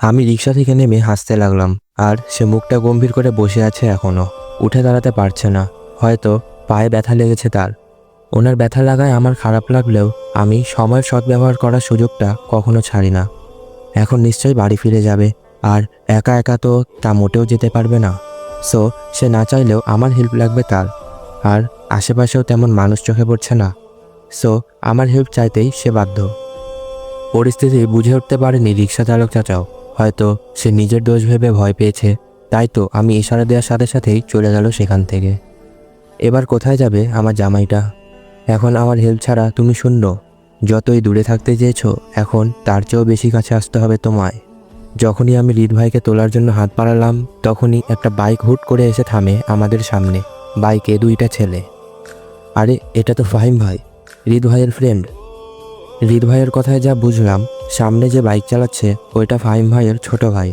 আমি রিক্সা থেকে নেমে হাসতে লাগলাম, আর সে মুখটা গম্ভীর করে বসে আছে এখনও উঠে দাঁড়াতে পারছে না, হয়তো পায়ে ব্যথা লেগেছে তার। ওনার ব্যথা লাগায় আমার খারাপ লাগলেও আমি সময়ের সদ্ব্যবহার করার সুযোগটা কখনো ছাড়ি না। এখন নিশ্চয়ই বাড়ি ফিরে যাবে, আর একা একা তো তা মোটেও যেতে পারবে না। সো, সে না চাইলেও আমার হেল্প লাগবে তার। আর আশেপাশেও তেমন মানুষ চোখে পড়ছে না। সো, আমার হেল্প চাইতেই সে বাধ্য। পরিস্থিতি বুঝে উঠতে পারেনি রিক্সা চালক চাচাও। হয়তো সে নিজের দোষ ভেবে ভয় পেয়েছে। তাই তো আমি ইশারা দেওয়ার সাথে সাথেই চলে গেল সেখান থেকে। এবার কোথায় যাবে আমার জামাইটা? এখন আমার হেল্প ছাড়া তুমি শূন্য। যতই দূরে থাকতে চেয়েছো, এখন তার চেয়েও বেশি কাছে আসতে হবে তোমায়। যখনই আমি হৃদ ভাইকে তোলার জন্য হাত পাড়ালাম তখনই একটা বাইক হুট করে এসে থামে আমাদের সামনে। বাইকে দুইটা ছেলে। আরে, এটা তো ফাহিম ভাই হৃদ ভাইয়ের ফ্রেন্ড হৃদ ভাইয়ের কথায় যা বুঝলাম সামনে যে বাইক চালাচ্ছে, ওইটা ফাহিম ভাইয়ের ছোট ভাই।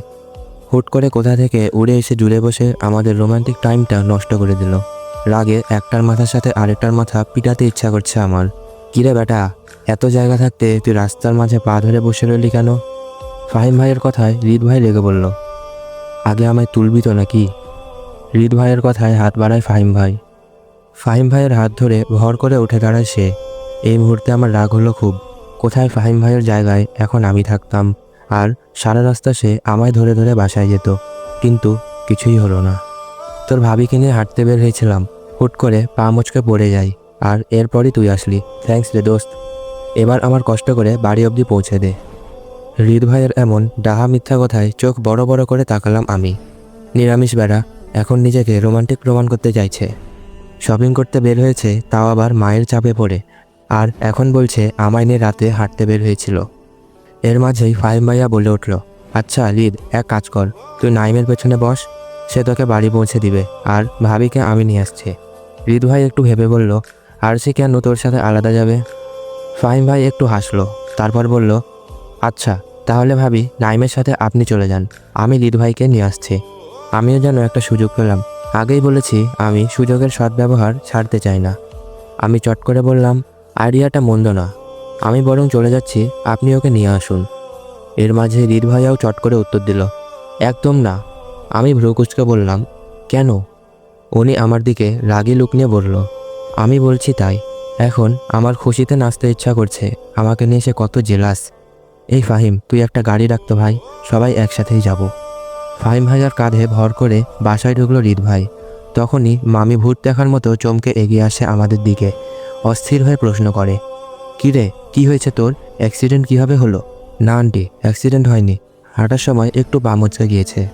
হুট করে কোথা থেকে উড়ে এসে জুড়ে বসে আমাদের রোমান্টিক টাইমটা নষ্ট করে দিল। রাগে একটার মাথার সাথে আরেকটার মাথা পিটাতে ইচ্ছা করছে আমার। কিরে বেটা, এত জায়গা থাকতে তুই রাস্তার মাঝে পা ধরে বসে রইলি কেন? ফাহিম ভাইয়ের কথায় হৃদ ভাই রেগে বলল, আগে আমায় তুলবি তো নাকি? হৃদ ভাইয়ের কথায় হাত বাড়ায় ফাহিম ভাই। ফাহিম ভাইয়ের হাত ধরে ভর করে উঠে দাঁড়ায় সে। এই মুহূর্তে আমার রাগ হলো খুব। কোথায় ফাহিম ভাইয়ের জায়গায় এখন আমি থাকতাম? আর সারা রাস্তা সে আমায় ধরে ধরে বাসায় যেত। কিন্তু কিছুই হলো না। তোর ভাবিকে নিয়ে হাঁটতে বের হয়েছিলাম। হুট করে পা মুচকে পড়ে যাই। আর এরপরই তুই আসলি। থ্যাঙ্কস রে দোস্ত। এবার আমার কষ্ট করে বাড়ি অবধি পৌঁছে দে। হৃদ ভাইয়ের এমন ডাহা মিথ্যা কথায় চোখ বড় বড় করে তাকালাম আমি। নিরামিষ বেড়া এখন নিজেকে রোমান্টিক প্রমাণ করতে চাইছে। শপিং করতে বের হয়েছে, তাও আবার মায়ের চাপে পড়ে। আর এখন বলছে আমায় নিয়ে রাতে হাঁটতে বের হয়েছিল। এর মাঝেই ফাহিম ভাইয়া বলে উঠল আচ্ছা হৃদ এক কাজ কর। তুই নাইমের পেছনে বস, সে তোকে বাড়ি পৌঁছে দিবে। আর ভাবিকে আমি নিয়ে আসছি। হৃদ ভাই একটু ভেবে বলল, আর সে কেন তোর সাথে আলাদা যাবে? ফাহিম ভাই একটু হাসলো, তারপর বলল আচ্ছা তাহলে ভাবি, নাইমের সাথে আপনি চলে যান। আমি হৃদ ভাইকে নিয়ে আসছি। আমিও যেন একটা সুযোগ পেলাম। আগেই বলেছি, আমি সুযোগের সদ্ব্যবহার ছাড়তে চাই না। আমি চট করে বললাম আইডিয়াটা মন্দ না। আমি বরং চলে যাচ্ছি, আপনি ওকে নিয়ে আসুন। এর মাঝে হৃদ ভাইয়াও চট করে উত্তর দিল, একদম না। আমি ভ্রুকুচকে বললাম, কেন? উনি আমার দিকে রাগি লুক নিয়ে বলল, আমি বলছি তাই। এখন আমার খুশিতে নাচতে ইচ্ছা করছে। আমাকে নিয়ে সে কত জেলাস। এই ফাহিম, তুই একটা গাড়ি রাখতো ভাই, সবাই একসাথেই যাব। ফাহিম ভাইয়ার কাঁধে ভর করে বাসায় ঢুকলো হৃদ ভাই। তখনই মামি ভূত দেখার মতো চমকে এগিয়ে আসে আমাদের দিকে। অস্থির হয়ে প্রশ্ন করে কী রে কী হয়েছে তোর? অ্যাক্সিডেন্ট কীভাবে হলো? না, আন্টি অ্যাক্সিডেন্ট হয়নি। হাঁটার সময় একটু পা মুচকে গিয়েছে।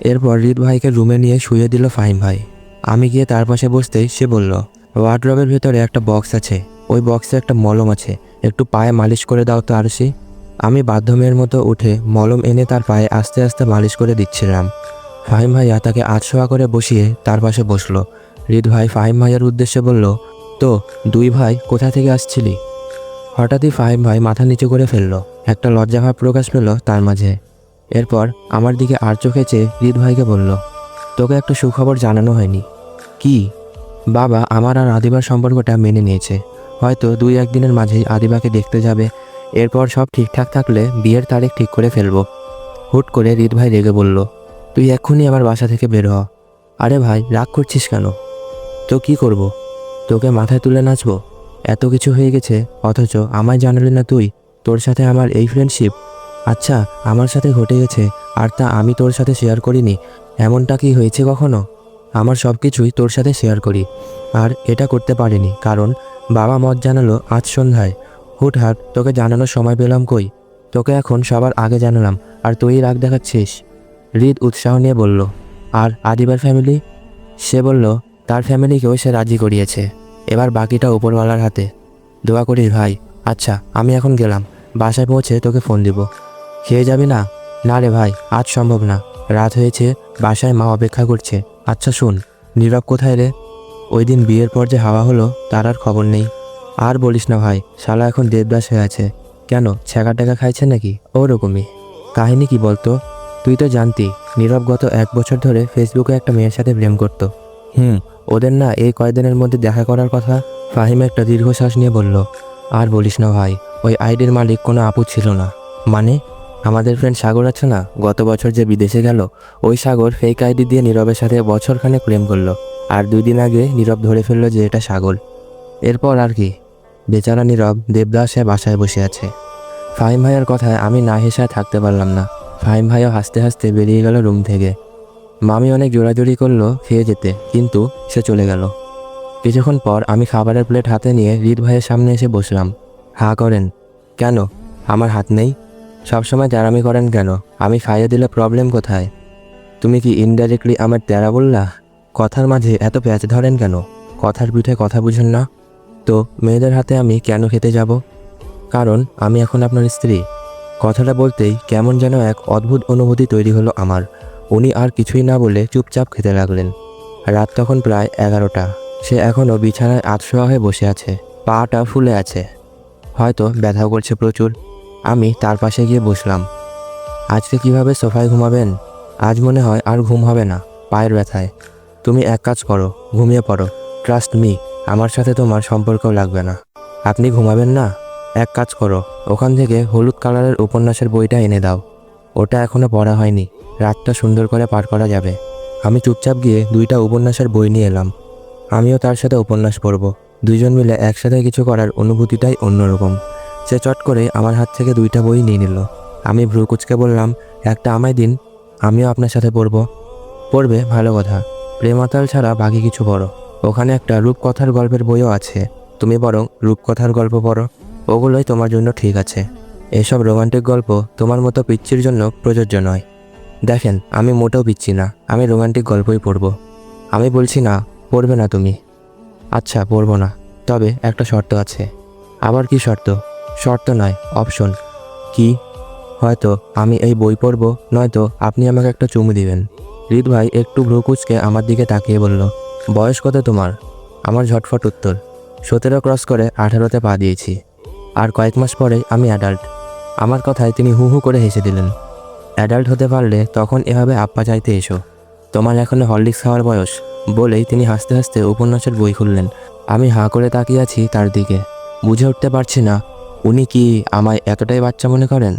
এরপর হৃদ ভাইকে রুমে নিয়ে শুয়ে দিল ফাহিম ভাই। আমি গিয়ে তার পাশে বসতেই সে বলল ওয়ার্ড্রবের ভেতরে একটা বক্স আছে। ওই বক্সে একটা মলম আছে। একটু পায়ে মালিশ করে দাও তো আরসি আমি বাধ্যমের মতো উঠে মলম এনে তার পায়ে আস্তে আস্তে মালিশ করে দিচ্ছিলাম। ফাহিম ভাইয়া তাকে আটশোয়া করে বসিয়ে তার পাশে বসল। হৃদ ভাই ফাহিম ভাইয়ার উদ্দেশ্যে বলল তো দুই ভাই কোথা থেকে আসছিলি? হঠাৎই ফাহিম ভাই মাথা নিচু করে ফেলল। একটা লজ্জাভাব প্রকাশ পেল তার মাঝে। এরপর আমার দিকে আর চোখে চেয়ে হৃদ ভাইকে বলল, তোকে একটা সুখবর জানানো হয়নি। কি? বাবা আমার আর আদিবার সম্পর্কটা মেনে নিয়েছে। হয়তো দুই একদিনের মাঝেই আদিবাকে দেখতে যাবে। এরপর সব ঠিকঠাক থাকলে বিয়ের তারিখ ঠিক করে ফেলব। হুট করে হৃদ ভাই রেগে বলল, তুই এক্ষুনি আমার বাসা থেকে বের হ। আরে ভাই, রাগ করছিস কেন? তো কি করব? তোকে মাথায় তুলে নাচবো? এত কিছু হয়ে গেছে, অথচ আমায় জানালি না তুই, তোর সাথে আমার এই ফ্রেন্ডশিপ আচ্ছা আমার সাথে ঘটে গেছে, আর তা আমি তোর সাথে শেয়ার করিনি, এমনটা কি হয়েছে কখনো? আমার সব কিছুই তোর সাথে শেয়ার করি, আর এটা করতে পারিনি, কারণ বাবা মত জানালো আজ সন্ধ্যায়। হুটহাট, তোকে জানানোর সময় পেলাম কই? তোকে এখন সবার আগে জানালাম, আর তুই রাগ দেখাচ্ছিস? হৃদ উৎসাহ নিয়ে বলল, আর আদিবার ফ্যামিলি সে বলল, তার ফ্যামিলিকেও সে রাজি করিয়েছে। এবার বাকিটা উপরওয়ালার হাতে। দোয়া করিস ভাই। আচ্ছা আমি এখন গেলাম। বাসায় পৌঁছে তোকে ফোন দিব। খেয়ে যাবি না? না রে ভাই, আজ সম্ভব না। রাত হয়েছে, বাসায় মা অপেক্ষা করছে। আচ্ছা শুন, নীরব কোথায় রে? ওই দিন বিয়ের পর যে হাওয়া হলো, তার আর খবর নেই। আর বলিস না ভাই, শালা এখন দেবদাস হয়ে আছে। কেন, ছ্যাঁকা টাকা খাইছে নাকি? ওরকমই। কাহিনী কি বলতো? তুই তো জানতি, নীরব গত এক বছর ধরে ফেসবুকে একটা মেয়ের সাথে প্রেম করতো। হুম ওদের না এই কয়দিনের মধ্যে দেখা করার কথা? ফাহিম একটা দীর্ঘশ্বাস নিয়ে বলল, আর বলিস না ভাই, ওই আইডির মালিক কোনো আপু ছিল না। মানে আমাদের ফ্রেন্ড সাগর আছে না? গত বছর যে বিদেশে গেল, ওই সাগর ফেক আইডি দিয়ে নীরবের সাথে বছরখানে প্রেম করল। আর দুই দিন আগে নীরব ধরে ফেলল যে এটা সাগর। এরপর আর কি? বেচারা নীরব দেবদাসে বাসায় বসে আছে। ফাহিম ভাইয়ের কথায় আমি না হেসে আর থাকতে পারলাম না। ফাহিম ভাইও হাসতে হাসতে বেরিয়ে গেল রুম থেকে। মামি অনেক জোরাজোরি করল খেয়ে যেতে, কিন্তু সে চলে গেল। কিছুক্ষণ পর আমি খাবারের প্লেট হাতে নিয়ে রিদ ভাইয়ের সামনে এসে বসলাম। হা, করেন। কেন? আমার হাত নেই। সবসময় তেরামি করেন কেন? আমি খাইয়ে দিলে প্রবলেম কোথায়? তুমি কি ইনডাইরেক্টলি আমার তেরা বললা? কথার মাঝে এত প্যাচ ধরেন কেন? কথার পিঠে কথা বুঝেন না? তো মেয়েদের হাতে আমি কেন খেতে যাব? কারণ আমি এখন আপনার স্ত্রী। কথাটা বলতেই কেমন যেন এক অদ্ভুত অনুভূতি তৈরি হলো আমার। উনি আর কিছুই না বলে চুপচাপ খেতে লাগলেন। রাত তখন প্রায় এগারোটা। সে এখনও বিছানায় আতশোয়া হয়ে বসে আছে। পাটা ফুলে আছে। হয়তো ব্যথাও করছে প্রচুর। আমি তার পাশে গিয়ে বসলাম। আজকে কীভাবে সোফায় ঘুমাবেন? আজ মনে হয় আর ঘুম হবে না, পায়ের ব্যথায়। তুমি এক কাজ করো, ঘুমিয়ে পড়ো। ট্রাস্ট মি আমার সাথে তোমার সম্পর্কও লাগবে না। আপনি ঘুমাবেন না? এক কাজ করো, ওখান থেকে হলুদ কালারের উপন্যাসের বইটা এনে দাও। ওটা এখনও পড়া হয়নি। রাতটা সুন্দর করে পার করা যাবে। আমি চুপচাপ গিয়ে দুইটা উপন্যাসের বই নিয়ে এলাম। আমিও তার সাথে উপন্যাস পড়ব। দুইজন মিলে একসাথে কিছু করার অনুভূতিটাই অন্যরকম। সে চট করে আমার হাত থেকে দুইটা বই নিয়ে নিল। আমি ভ্রু কুচকে বললাম, একটা আমায় দিন, আমিও আপনার সাথে পড়ব। পড়বে, ভালো কথা। প্রেমাতাল ছাড়া বাকি কিছু পড়ো। ওখানে একটা রূপকথার গল্পের বইও আছে। তুমি বরং রূপকথার গল্প পড়ো। ওগুলোই তোমার জন্য ঠিক আছে। এসব রোমান্টিক গল্প তোমার মতো পিচ্ছির জন্য প্রযোজ্য নয়। দেখেন, আমি মোটেও পিচ্ছি না। আমি রোমান্টিক গল্পই পড়ব। আমি বলছি না, পড়বে না তুমি। আচ্ছা পড়ব না। তবে একটা শর্ত আছে। আবার কি শর্ত? শর্ত নয় অপশন কি? হয়তো আমি এই বই পড়ব, নয়তো আপনি আমাকে একটা চুমু দিবেন। রিদ ভাই একটু ভ্রুকুচকে আমার দিকে তাকিয়ে বলল, বয়স কত তোমার? আমার ঝটফট উত্তর, সতেরো ক্রস করে আঠারোতে পা দিয়েছি। আর কয়েক মাস পরেই আমি অ্যাডাল্ট আমার কথায় তিনি হু হু করে হেসে দিলেন। অ্যাডাল্ট হতে পারলে তখন এভাবে আপ্পা চাইতে এসো। তোমার এখনও হরলিক্স খাওয়ার বয়স। বলেই তিনি হাসতে হাসতে উপন্যাসের বই খুললেন। আমি হাঁ করে তাকিয়ে আছি তার দিকে। বুঝে উঠতে পারছি না, উনি কি আমায় এতটাই বাচ্চা মনে করেন?